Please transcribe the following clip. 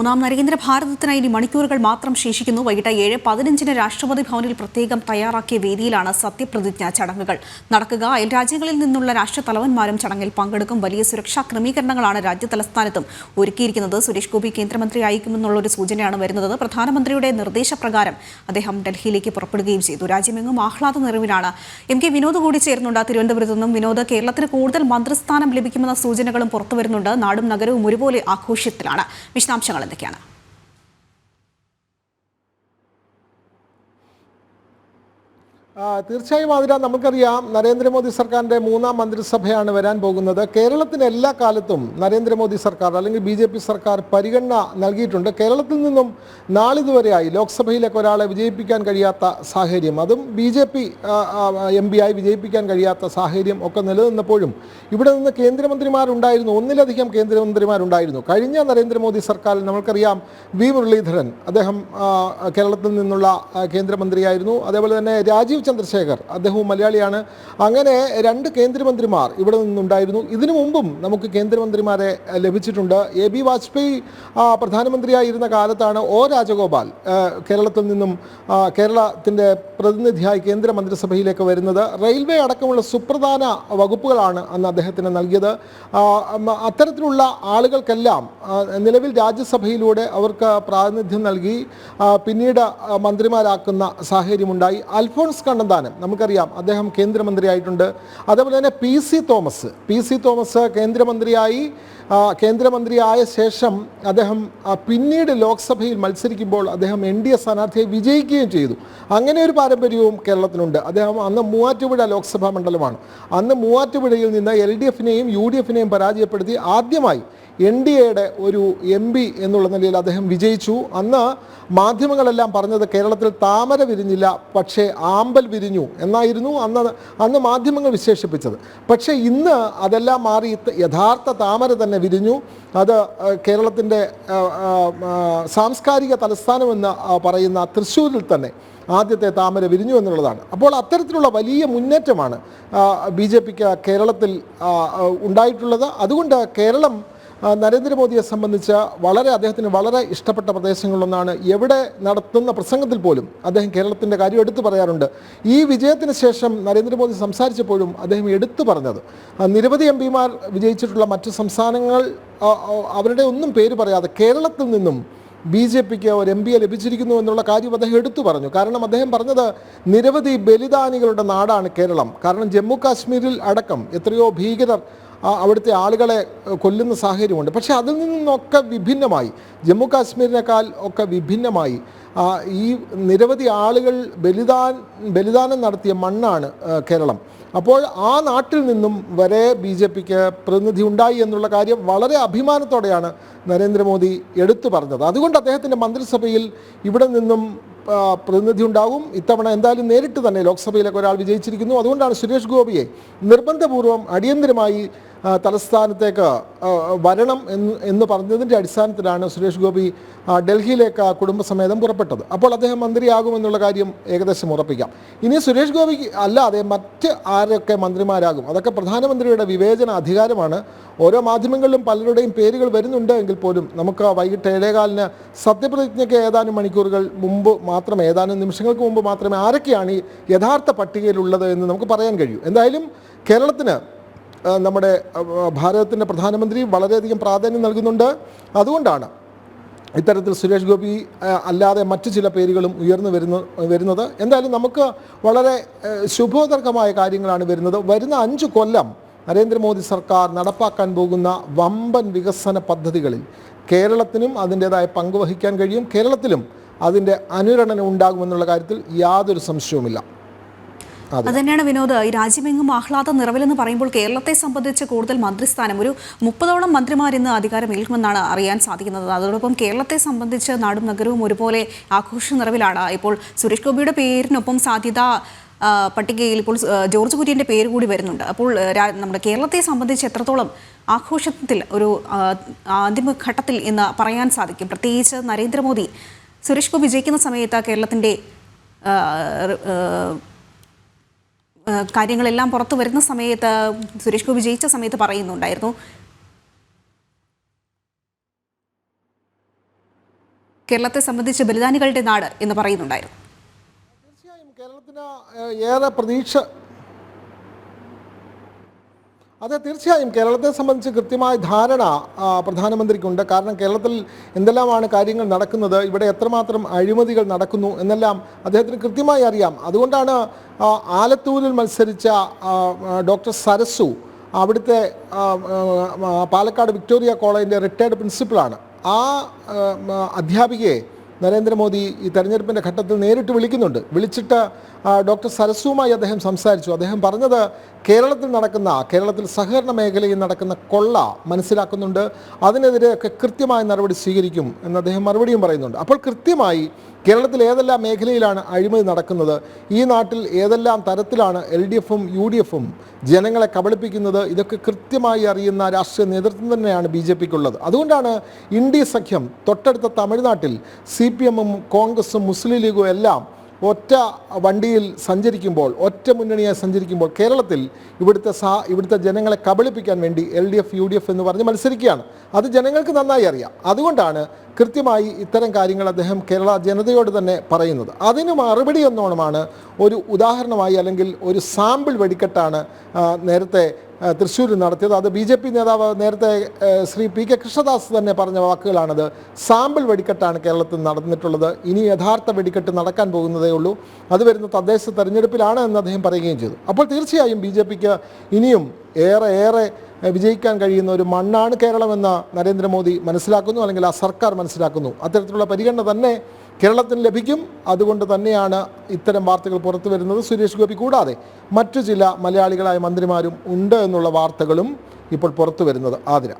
മൂന്നാം നരേന്ദ്ര ഭാരതത്തിനായി ഇനി മണിക്കൂറുകൾ മാത്രം ശേഷിക്കുന്നു. വൈകിട്ട് ഏഴ് പതിനഞ്ചിന് രാഷ്ട്രപതി ഭവനിൽ പ്രത്യേകം തയ്യാറാക്കിയ വേദിയിലാണ് സത്യപ്രതിജ്ഞ ചടങ്ങുകൾ നടക്കുക. അയൽ രാജ്യങ്ങളിൽ നിന്നുള്ള രാഷ്ട്രതലവന്മാരും ചടങ്ങിൽ പങ്കെടുക്കും. വലിയ സുരക്ഷാ ക്രമീകരണങ്ങളാണ് രാജ്യ തലസ്ഥാനത്തും ഒരുക്കിയിരിക്കുന്നത്. സുരേഷ് ഗോപി കേന്ദ്രമന്ത്രി അയക്കുമെന്നുള്ള ഒരു സൂചനയാണ് വരുന്നത്. പ്രധാനമന്ത്രിയുടെ നിർദ്ദേശപ്രകാരം അദ്ദേഹം ഡൽഹിയിലേക്ക് പുറപ്പെടുകയും ചെയ്തു. രാജ്യമെങ്ങും ആഹ്ലാദ നിറവിലാണ്. എം കെ വിനോദ് കൂടി ചേരുന്നുണ്ട് തിരുവനന്തപുരത്ത് നിന്നും. വിനോദ് കേരളത്തിന് കൂടുതൽ മന്ത്രിസ്ഥാനം ലഭിക്കുമെന്ന സൂചനകളും പുറത്തുവരുന്നുണ്ട്. നാടും നഗരവും ഒരുപോലെ ആഘോഷത്തിലാണ്. വിശദാംശങ്ങൾ എന്തൊക്കെയാണ് തീർച്ചയായും അതിന നമുക്കറിയാം നരേന്ദ്രമോദി സർക്കാരിന്റെ മൂന്നാം മന്ത്രിസഭയാണ് വരാൻ പോകുന്നത്. കേരളത്തിന് എല്ലാ കാലത്തും നരേന്ദ്രമോദി സർക്കാർ അല്ലെങ്കിൽ ബി ജെ പി സർക്കാർ പരിഗണന നൽകിയിട്ടുണ്ട്. കേരളത്തിൽ നിന്നും നാളിതുവരെയായി ലോക്സഭയിലേക്ക് ഒരാളെ വിജയിപ്പിക്കാൻ കഴിയാത്ത സാഹചര്യം അതും B J P M P ആയി വിജയിപ്പിക്കാൻ കഴിയാത്ത സാഹചര്യം ഒക്കെ നിലനിന്നപ്പോഴും ഇവിടെ നിന്ന് കേന്ദ്രമന്ത്രിമാരുണ്ടായിരുന്നു. ഒന്നിലധികം കേന്ദ്രമന്ത്രിമാരുണ്ടായിരുന്നു. കഴിഞ്ഞ നരേന്ദ്രമോദി സർക്കാരിൽ നമുക്കറിയാം വി മുരളീധരൻ അദ്ദേഹം കേരളത്തിൽ നിന്നുള്ള കേന്ദ്രമന്ത്രിയായിരുന്നു. അതേപോലെ തന്നെ രാജീവ് ചന്ദ്രശേഖർ അദ്ദേഹവും മലയാളിയാണ്. അങ്ങനെ രണ്ട് കേന്ദ്രമന്ത്രിമാർ ഇവിടെ നിന്നുണ്ടായിരുന്നു. ഇതിനു മുമ്പും നമുക്ക് കേന്ദ്രമന്ത്രിമാരെ ലഭിച്ചിട്ടുണ്ട്. എ ബി വാജ്പേയി പ്രധാനമന്ത്രിയായിരുന്ന കാലത്താണ് ഒ രാജഗോപാൽ കേരളത്തിൽ നിന്നും കേരളത്തിന്റെ പ്രതിനിധിയായി കേന്ദ്ര മന്ത്രിസഭയിലേക്ക് വരുന്നത്. റെയിൽവേ അടക്കമുള്ള സുപ്രധാന വകുപ്പുകളാണ് അന്ന് അദ്ദേഹത്തിന് നൽകിയത്. അത്തരത്തിലുള്ള ആളുകൾക്കെല്ലാം നിലവിൽ രാജ്യസഭയിലൂടെ അവർക്ക് പ്രാതിനിധ്യം നൽകി പിന്നീട് മന്ത്രിമാരാക്കുന്ന സാഹചര്യമുണ്ടായി. അൽഫോൺസ് കണ്ണന്താനം നമുക്കറിയാം അദ്ദേഹം കേന്ദ്രമന്ത്രിയായിട്ടുണ്ട്. അതേപോലെ തന്നെ P C Thomas. P C Thomas കേന്ദ്രമന്ത്രിയായി കേന്ദ്രമന്ത്രിയായ ശേഷം അദ്ദേഹം പിന്നീട് ലോക്സഭയിൽ മത്സരിക്കുമ്പോൾ അദ്ദേഹം എൻ ഡി എ സ്ഥാനാർത്ഥിയെ വിജയിക്കുകയും ചെയ്തു. അങ്ങനെ ഒരു പാരമ്പര്യവും കേരളത്തിനുണ്ട്. അദ്ദേഹം അന്ന് മൂവാറ്റുപുഴ ലോക്സഭാ മണ്ഡലമാണ്. അന്ന് മൂവാറ്റുപുഴയിൽ നിന്ന് എൽ ഡി എഫിനെയും യു ഡി എഫിനെയും പരാജയപ്പെടുത്തി ആദ്യമായി എൻ ഡി എയുടെ ഒരു എം പി എന്നുള്ള നിലയിൽ അദ്ദേഹം വിജയിച്ചു. അന്ന് മാധ്യമങ്ങളെല്ലാം പറഞ്ഞത് കേരളത്തിൽ താമര വിരിഞ്ഞില്ല പക്ഷേ ആമ്പൽ വിരിഞ്ഞു എന്നായിരുന്നു അന്ന് അന്ന് മാധ്യമങ്ങൾ വിശേഷിപ്പിച്ചത്. പക്ഷേ ഇന്ന് അതെല്ലാം മാറി യഥാർത്ഥ താമര തന്നെ വിരിഞ്ഞു. അത് കേരളത്തിന്റെ സാംസ്കാരിക തലസ്ഥാനമെന്ന് പറയുന്ന തൃശ്ശൂരിൽ തന്നെ ആദ്യത്തെ താമര വിരിഞ്ഞു എന്നുള്ളതാണ്. അപ്പോൾ അത്തരത്തിലുള്ള വലിയ മുന്നേറ്റമാണ് ബി ജെ പിക്ക് കേരളത്തിൽ ഉണ്ടായിട്ടുള്ളത്. അതുകൊണ്ട് കേരളം നരേന്ദ്രമോദിയെ സംബന്ധിച്ച് വളരെ അദ്ദേഹത്തിന് വളരെ ഇഷ്ടപ്പെട്ട പ്രദേശങ്ങളിലൊന്നാണ് എവിടെ നടത്തുന്ന പ്രസംഗത്തിൽ പോലും അദ്ദേഹം കേരളത്തിന്റെ കാര്യം എടുത്തു പറയാറുണ്ട്. ഈ വിജയത്തിന് ശേഷം നരേന്ദ്രമോദി സംസാരിച്ചപ്പോഴും അദ്ദേഹം എടുത്തു പറഞ്ഞത്. നിരവധി എം പിമാർ വിജയിച്ചിട്ടുള്ള മറ്റു സംസ്ഥാനങ്ങൾ അവരുടെ ഒന്നും പേര് പറയാതെ കേരളത്തിൽ നിന്നും ബി ജെ പിക്ക് ഒരു എം പിയെ ലഭിച്ചിരിക്കുന്നു എന്നുള്ള കാര്യം അദ്ദേഹം എടുത്തു പറഞ്ഞു. കാരണം അദ്ദേഹം പറഞ്ഞത് നിരവധി ബലിദാനികളുടെ നാടാണ് കേരളം. കാരണം ജമ്മു കാശ്മീരിൽ അടക്കം എത്രയോ ഭീകരർ അവിടുത്തെ ആളുകളെ കൊല്ലുന്ന സാഹചര്യമുണ്ട്. പക്ഷേ അതിൽ നിന്നൊക്കെ വിഭിന്നമായി ജമ്മു കാശ്മീരിനേക്കാൾ ഒക്കെ വിഭിന്നമായി ഈ നിരവധി ആളുകൾ ബലിദാൻ ബലിദാനം നടത്തിയ മണ്ണാണ് കേരളം. അപ്പോൾ ആ നാട്ടിൽ നിന്നും വരെ ബി ജെ പിക്ക് പ്രതിനിധി ഉണ്ടായി എന്നുള്ള കാര്യം വളരെ അഭിമാനത്തോടെയാണ് നരേന്ദ്രമോദി എടുത്തു പറഞ്ഞത്. അതുകൊണ്ട് അദ്ദേഹത്തിന്റെ മന്ത്രിസഭയിൽ ഇവിടെ നിന്നും പ്രതിനിധി ഉണ്ടാകും ഇത്തവണ എന്തായാലും നേരിട്ട് തന്നെ ലോക്സഭയിലേക്ക് ഒരാൾ വിജയിച്ചിരിക്കുന്നു. അതുകൊണ്ടാണ് സുരേഷ് ഗോപിയെ നിർബന്ധപൂർവം അടിയന്തരമായി തലസ്ഥാനത്തേക്ക് വരണം എന്ന് എന്ന് പറഞ്ഞതിന്റെ അടിസ്ഥാനത്തിലാണ് സുരേഷ് ഗോപി ഡൽഹിയിലേക്ക് കുടുംബസമേതം പുറപ്പെട്ടത്. അപ്പോൾ അദ്ദേഹം മന്ത്രിയാകുമെന്നുള്ള കാര്യം ഏകദേശം ഉറപ്പിക്കാം. ഇനി സുരേഷ് ഗോപി അല്ലാതെ മറ്റ് ആരൊക്കെ മന്ത്രിമാരാകും? അതൊക്കെ പ്രധാനമന്ത്രിയുടെ വിവേചന അധികാരമാണ്. ഓരോ മാധ്യമങ്ങളിലും പലരുടെയും പേരുകൾ വരുന്നുണ്ട് എങ്കിൽ പോലും നമുക്ക് വൈകിട്ട് ഏഴേകാലിന് സത്യപ്രതിജ്ഞയ്ക്ക് ഏതാനും മണിക്കൂറുകൾ മുമ്പ് മാത്രമേ ഏതാനും നിമിഷങ്ങൾക്ക് മുമ്പ് മാത്രമേ ആരൊക്കെയാണ് ഈ യഥാർത്ഥ പട്ടികയിലുള്ളത് എന്ന് നമുക്ക് പറയാൻ കഴിയൂ. എന്തായാലും കേരളത്തിന് നമ്മുടെ ഭാരതത്തിന്റെ പ്രധാനമന്ത്രി വളരെയധികം പ്രാധാന്യം നൽകുന്നുണ്ട്. അതുകൊണ്ടാണ് ഇത്തരത്തിൽ സുരേഷ് ഗോപി അല്ലാതെ മറ്റു ചില പേരുകളും ഉയർന്നു വരുന്ന വരുന്നത്. എന്തായാലും നമുക്ക് വളരെ ശുഭോദർക്കമായ കാര്യങ്ങളാണ് വരുന്നത്. വരുന്ന അഞ്ച് കൊല്ലം നരേന്ദ്രമോദി സർക്കാർ നടപ്പാക്കാൻ പോകുന്ന വമ്പൻ വികസന പദ്ധതികളിൽ കേരളത്തിനും അതിന്റേതായ പങ്കുവഹിക്കാൻ കഴിയും. കേരളത്തിലും അതിന്റെ അനുരണനം ഉണ്ടാകുമെന്നുള്ള കാര്യത്തിൽ യാതൊരു സംശയവുമില്ല. അത്. തന്നെയാണ് വിനോദ് ഈ രാജ്യമെങ്ങും ആഹ്ലാദ നിറവിലെന്ന് പറയുമ്പോൾ കേരളത്തെ സംബന്ധിച്ച് കൂടുതൽ മന്ത്രിസ്ഥാനം. ഒരു മുപ്പതോളം മന്ത്രിമാർ ഇന്ന് അധികാരമേൽക്കുമെന്നാണ് അറിയാൻ സാധിക്കുന്നത്. അതോടൊപ്പം കേരളത്തെ സംബന്ധിച്ച് നാടും നഗരവും ഒരുപോലെ ആഘോഷ നിറവിലാണ്. ഇപ്പോൾ സുരേഷ് ഗോപിയുടെ പേരിനൊപ്പം സാധ്യത പട്ടികയിൽ ഇപ്പോൾ ജോർജ് കുര്യന്റെ പേര് കൂടി വരുന്നുണ്ട്. അപ്പോൾ നമ്മുടെ കേരളത്തെ സംബന്ധിച്ച് എത്രത്തോളം ആഘോഷത്തിൽ ഒരു അന്തിമഘട്ടത്തിൽ എന്ന് പറയാൻ സാധിക്കും. പ്രത്യേകിച്ച് നരേന്ദ്രമോദി സുരേഷ് ഗോപി ജയിക്കുന്ന സമയത്ത് കേരളത്തിന്റെ കാര്യങ്ങളെല്ലാം പുറത്തു വരുന്ന സമയത്ത് സുരേഷ് ഗോപി ജയിച്ച സമയത്ത് പറയുന്നുണ്ടായിരുന്നു. കേരളത്തെ സംബന്ധിച്ച് ബലിദാനികളുടെ നാട് എന്ന് പറയുന്നുണ്ടായിരുന്നു. തീർച്ചയായും കേരളത്തിന് ഏറെ പ്രതീക്ഷ അതെ തീർച്ചയായും. കേരളത്തെ സംബന്ധിച്ച് കൃത്യമായ ധാരണ പ്രധാനമന്ത്രിക്കുണ്ട്. കാരണം കേരളത്തിൽ എന്തെല്ലാമാണ് കാര്യങ്ങൾ നടക്കുന്നത് ഇവിടെ എത്രമാത്രം അഴിമതികൾ നടക്കുന്നു എന്നെല്ലാം അദ്ദേഹത്തിന് കൃത്യമായി അറിയാം. അതുകൊണ്ടാണ് ആലത്തൂരിൽ മത്സരിച്ച ഡോക്ടർ സരസു അവിടുത്തെ പാലക്കാട് വിക്ടോറിയ കോളേജിന്റെ റിട്ടയർഡ് പ്രിൻസിപ്പളാണ്. ആ, അധ്യാപികയെ നരേന്ദ്രമോദി ഈ തെരഞ്ഞെടുപ്പിന്റെ ഘട്ടത്തിൽ നേരിട്ട് വിളിക്കുന്നുണ്ട്. വിളിച്ചിട്ട് ഡോക്ടർ സരസുമായി അദ്ദേഹം സംസാരിച്ചു. അദ്ദേഹം പറഞ്ഞത് കേരളത്തിൽ നടക്കുന്ന കേരളത്തിൽ സഹകരണ മേഖലയിൽ നടക്കുന്ന കൊള്ള മനസ്സിലാക്കുന്നുണ്ട്. അതിനെതിരെയൊക്കെ കൃത്യമായ നടപടി സ്വീകരിക്കും എന്ന് അദ്ദേഹം മറുപടിയും പറയുന്നുണ്ട്. അപ്പോൾ കൃത്യമായി കേരളത്തിൽ ഏതെല്ലാം മേഖലയിലാണ് അഴിമതി നടക്കുന്നത്? ഈ നാട്ടിൽ ഏതെല്ലാം തരത്തിലാണ് എൽ ഡി എഫും യു ഡി എഫും ജനങ്ങളെ കബളിപ്പിക്കുന്നത്? ഇതൊക്കെ കൃത്യമായി അറിയുന്ന രാഷ്ട്രീയ നേതൃത്വം തന്നെയാണ് ബി ജെ പിക്കുള്ളത്. അതുകൊണ്ടാണ് ഇന്ത്യ സഖ്യം തൊട്ടടുത്ത തമിഴ്നാട്ടിൽ സി പി എമ്മും കോൺഗ്രസും മുസ്ലിം ലീഗും എല്ലാം ഒറ്റ വണ്ടിയിൽ സഞ്ചരിക്കുമ്പോൾ ഒറ്റ മുന്നണിയായി സഞ്ചരിക്കുമ്പോൾ കേരളത്തിൽ ഇവിടുത്തെ സാ ഇവിടുത്തെ ജനങ്ങളെ കബളിപ്പിക്കാൻ വേണ്ടി L D F U D F എന്ന് പറഞ്ഞ് മത്സരിക്കുകയാണ്. അത് ജനങ്ങൾക്ക് നന്നായി അറിയാം. അതുകൊണ്ടാണ് കൃത്യമായി ഇത്തരം കാര്യങ്ങൾ അദ്ദേഹം കേരള ജനതയോട് തന്നെ പറയുന്നത്. അതിന് മറുപടി എന്നോണമാണ് ഒരു ഉദാഹരണമായി അല്ലെങ്കിൽ ഒരു സാമ്പിൾ വെടിക്കെട്ടാണ് നേരത്തെ തൃശ്ശൂരിൽ നടത്തിയത്. അത് ബി ജെ പി നേതാവ് നേരത്തെ ശ്രീ പി കെ കൃഷ്ണദാസ് തന്നെ പറഞ്ഞ വാക്കുകളാണത്. സാമ്പിൾ വെടിക്കെട്ടാണ് കേരളത്തിൽ നടന്നിട്ടുള്ളത്. ഇനി യഥാർത്ഥ വെടിക്കെട്ട് നടക്കാൻ പോകുന്നതേ ഉള്ളൂ. അത് വരുന്ന തദ്ദേശ തെരഞ്ഞെടുപ്പിലാണ് എന്ന് അദ്ദേഹം പറയുകയും ചെയ്തു. അപ്പോൾ തീർച്ചയായും ബി ജെ പിക്ക് ഇനിയും ഏറെ ഏറെ വിജയിക്കാൻ കഴിയുന്ന ഒരു മണ്ണാണ് കേരളമെന്ന് നരേന്ദ്രമോദി മനസ്സിലാക്കുന്നു അല്ലെങ്കിൽ ആ സർക്കാർ മനസ്സിലാക്കുന്നു. അത്തരത്തിലുള്ള പരിഗണന തന്നെ കേരളത്തിന് ലഭിക്കും. അതുകൊണ്ട് തന്നെയാണ് ഇത്തരം വാർത്തകൾ പുറത്തു വരുന്നത്. സുരേഷ് ഗോപി കൂടാതെ മറ്റു ചില മലയാളികളായ മന്ത്രിമാരും ഉണ്ട് എന്നുള്ള വാർത്തകളും ഇപ്പോൾ പുറത്തു വരുന്നത്. ആതിര.